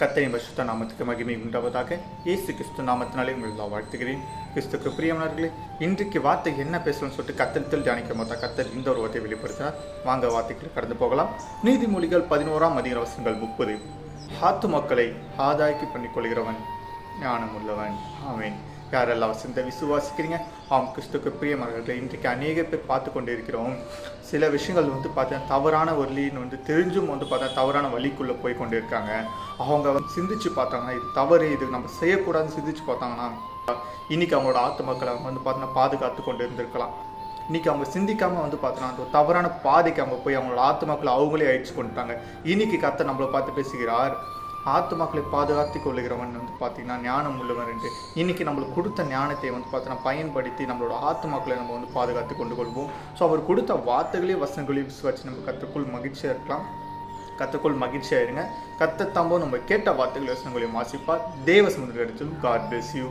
கத்தரின் பரிசுத்த நாமத்துக்கு மகிமை உண்டாவதாக இயேசு கிறிஸ்து நாமத்தினாலே உங்களை நான் வாழ்த்துகிறேன். கிறிஸ்துக்கு பிரியமானவர்களே இன்றைக்கு வார்த்தை என்ன பேசணும்னு சொல்லிட்டு கத்தரித்தில் தியானிக்க மாட்டா. கத்தர் இந்த ஒரு வார்த்தையை வெளிப்படுத்தினார் வாங்க வார்த்தைகள் கடந்து போகலாம். நீதிமொழிகள் பதினோராம் அதிகார வசங்கள் முப்பது. ஹாத்து மக்களை ஆதாய்க்கு பண்ணிக்கொள்கிறவன் ஞானம் உள்ளவன் ஆமேன். யாரெல்லாம் வசந்த விசுவாசிக்கிறீங்க. ஆம் கிறிஸ்துக்கு பிரியமர்கள் இன்றைக்கு அநேக பேர் பார்த்து கொண்டு இருக்கிறோம் சில விஷயங்கள் வந்து பார்த்தா தவறான வழின்னு வந்து தெரிஞ்சும் வந்து பார்த்தா தவறான வழிக்குள்ளே போய் கொண்டு இருக்காங்க அவங்க வந்து சிந்திச்சு பார்த்தாங்கன்னா இது தவறு இது நம்ம செய்யக்கூடாதுன்னு சிந்திச்சு பார்த்தாங்கன்னா இன்னைக்கு அவங்களோட ஆத்து மக்களை அவங்க வந்து பார்த்தீங்கன்னா பாதுகாத்து கொண்டு இருந்திருக்கலாம் இன்றைக்கி அவங்க சிந்திக்காமல் வந்து பார்த்தோன்னா அந்த தவறான பாதைக்கு அவங்க போய் அவங்களோட ஆத்துமாக்களை அவங்களே அழிச்சு கொண்டுட்டாங்க. இன்னைக்கு கத்தை நம்மளை பார்த்து பேசுகிறார். ஆத்துமாக்களை பாதுகாத்து கொள்ளுகிறவன் வந்து பார்த்தீங்கன்னா ஞானம் உள்ளவன் என்று. இன்னைக்கு நம்மளுக்கு கொடுத்த ஞானத்தை வந்து பார்த்தோன்னா பயன்படுத்தி நம்மளோட ஆத்துமாக்களை நம்ம வந்து பாதுகாத்து கொண்டு கொள்வோம். ஸோ அவர் கொடுத்த வார்த்தைகளையும் வசனங்களையும் விசுவாச்சு நம்ம கற்றுக்குள் மகிழ்ச்சியாக இருக்கலாம். கற்றுக்குள் மகிழ்ச்சியாக இருங்க. கத்த நம்ம கேட்ட வார்த்தைகள் வசனங்களையும் வாசிப்பார். தேவ சமுதிர இடத்திலும் காட் பிளஸ் யூ